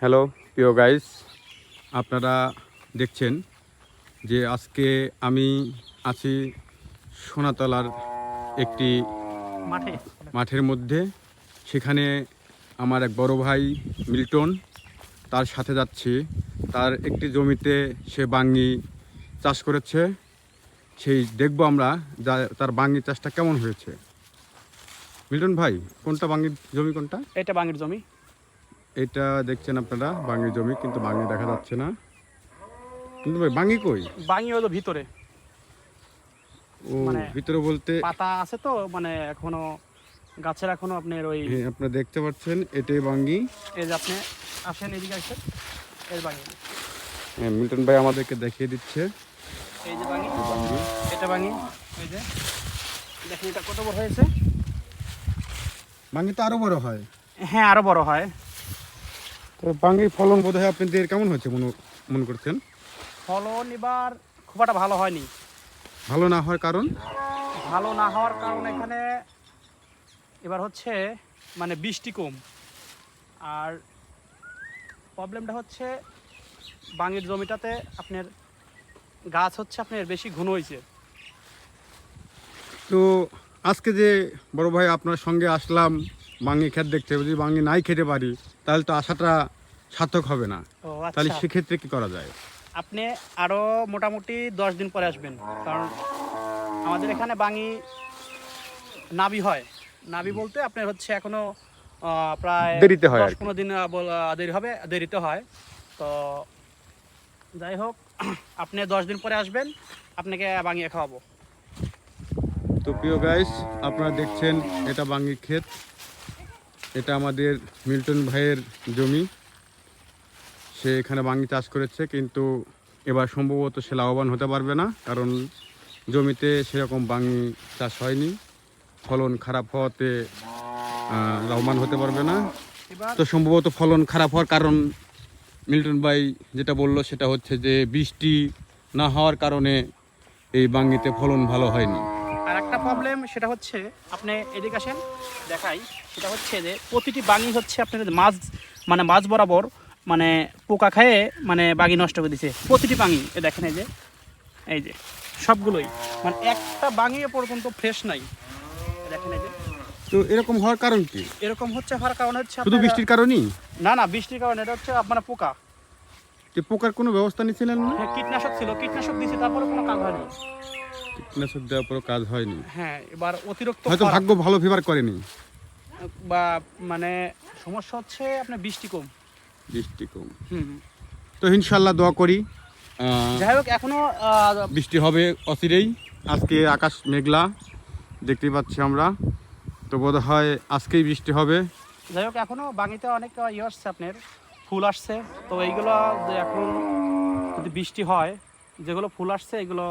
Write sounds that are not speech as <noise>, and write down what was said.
Hello প্রিয় guys আপনারা দেখছেন যে আজকে আমি আছি সোনাতলার একটি মাঠে। মাঠের মধ্যে। সেখানে আমার এক বড় ভাই মিল্টন তার সাথে যাচ্ছি। তার একটি জমিতে সে বাঙ্গি চাষ করেছে। সেই দেখব আমরা যা তার বাঙ্গি চাষটা কেমন হয়েছে। মিল্টন ভাই কোনটা বাঙ্গির জমি কোনটা? এটা বাঙের জমি। এটা দেখছেন আপনারা বাঙ্গি জমি কিন্তু বাঙি দেখা যাচ্ছে না। কিন্তু ভাই বাঙ্গি কই? বাঙি হলো ভিতরে। ও মানে- ভিতরে বলতে পাতা আছে তো মানে এখনও গাছের এখনও আপনার ওই হ্যাঁ আপনারা দেখতে পাচ্ছেন এটাই বাঙ্গি। এই যে আপনি আসেন এদিকে আসেন এই বাঙি হ্যাঁ, মিল্টন ভাই আমাদেরকে দেখিয়ে দিচ্ছে। এই যে বাঙি বাঙ্গি। এটা বাঙি এই যে। দেখেন এটা কত বড় হয়েছে? বাঙ্গি তো আরও বড় হয়। হ্যাঁ আরও বড় হয়। তো বাঙ্গির ফলন বোধ হয় আপনাদের কেমন হচ্ছে মনে মনে করছেন? ফলন এবার খুব একটা ভালো হয়নি। ভালো না হওয়ার কারণ? ভালো না হওয়ার কারণ এখানে এবার হচ্ছে মানে বৃষ্টি কম। আর প্রবলেমটা হচ্ছে বাঙের জমিটাতে আপনার গাছ হচ্ছে আপনার বেশি ঘন হয়েছে। তো আজকে যে বড় ভাই আপনার সঙ্গে আসলাম বাঙ্গি ক্ষেত দেখতে যদি বাঙ্গি নাই খেতে পারি তাহলে তো আশাটা সার্থক হবে না। তাহলে আচ্ছা। সেক্ষেত্রে কি করা যায়? আপনি আরও মোটামুটি দশ দিন পরে আসবেন। কারণ আমাদের এখানে বাঙি নাবি হয়। নাবি বলতে আপনার হচ্ছে এখনও প্রায় দেরিতে হয় আর দশ পনেরো দিন দেরি হবে দেরিতে হয়। তো যাই হোক <clears throat> আপনি দশ দিন পরে আসবেন আপনাকে বাঙিয়ে খাওয়াবো। তো প্রিয় গাইস আপনারা দেখছেন এটা বাঙ্গির ক্ষেত। এটা আমাদের মিল্টন ভাইয়ের জমি। সে এখানে বাঙ্গি চাষ করেছে, কিন্তু এবার সম্ভবত সে লাভবান হতে পারবে না, কারণ জমিতে সেরকম বাঙ্গি চাষ হয়নি। ফলন খারাপ হওয়াতে লাভবান হতে পারবে না। তো সম্ভবত ফলন খারাপ হওয়ার কারণ মিল্টন ভাই যেটা বলল, সেটা হচ্ছে যে বৃষ্টি না হওয়ার কারণে এই বাঙ্গিতে ফলন ভালো হয়নি। আর একটা প্রবলেম সেটা হচ্ছে আপনি এদিকে আসেন দেখাই। সেটা হচ্ছে যে প্রতিটি বাঙি হচ্ছে আপনার মাছ মানে মাছ বরাবর মানে পোকা খেয়ে মানে বাগি নষ্ট করে দিছে। প্রতিটি বাঙি এ দেখেন এই যে এই যে সবগুলোই। মানে একটা বাঙি পর্যন্ত ফ্রেশ নাই। দেখেন এই যে। তো এরকম হওয়ার কারণ কি? এরকম হচ্ছে হওয়ার কারণ হচ্ছে শুধু বৃষ্টির কারণেই? না না বৃষ্টির কারণে এটা হচ্ছে আপনার পোকা। যে পোকার কোনো ব্যবস্থা নিয়েছিলেন না? হ্যাঁ কীটনাশক ছিল কীটনাশক দিয়েছে তারপরে কোনো কাজ হয়নি। কীটনাশক দেওয়ার পরও কাজ হয়নি। হ্যাঁ এবার অতিরিক্ত হয়তো ভাগ্য ভালো ফেভার করেনি। বা মানে সমস্যা হচ্ছে আপনার বৃষ্টি কম। বৃষ্টি কম। হুম। তো ইনশাল্লাহ দোয়া করি। যাই হোক এখনও বৃষ্টি হবে অচিরেই। আজকে আকাশ মেঘলা দেখতে পাচ্ছি আমরা। তো বোধ হয় আজকেই বৃষ্টি হবে। যাই হোক এখনও বাঙিতে অনেক ইয়ে আসছে আপনার ফুল আসছে। তো এইগুলো যে এখন যদি বৃষ্টি হয় যেগুলো ফুল আসছে এগুলো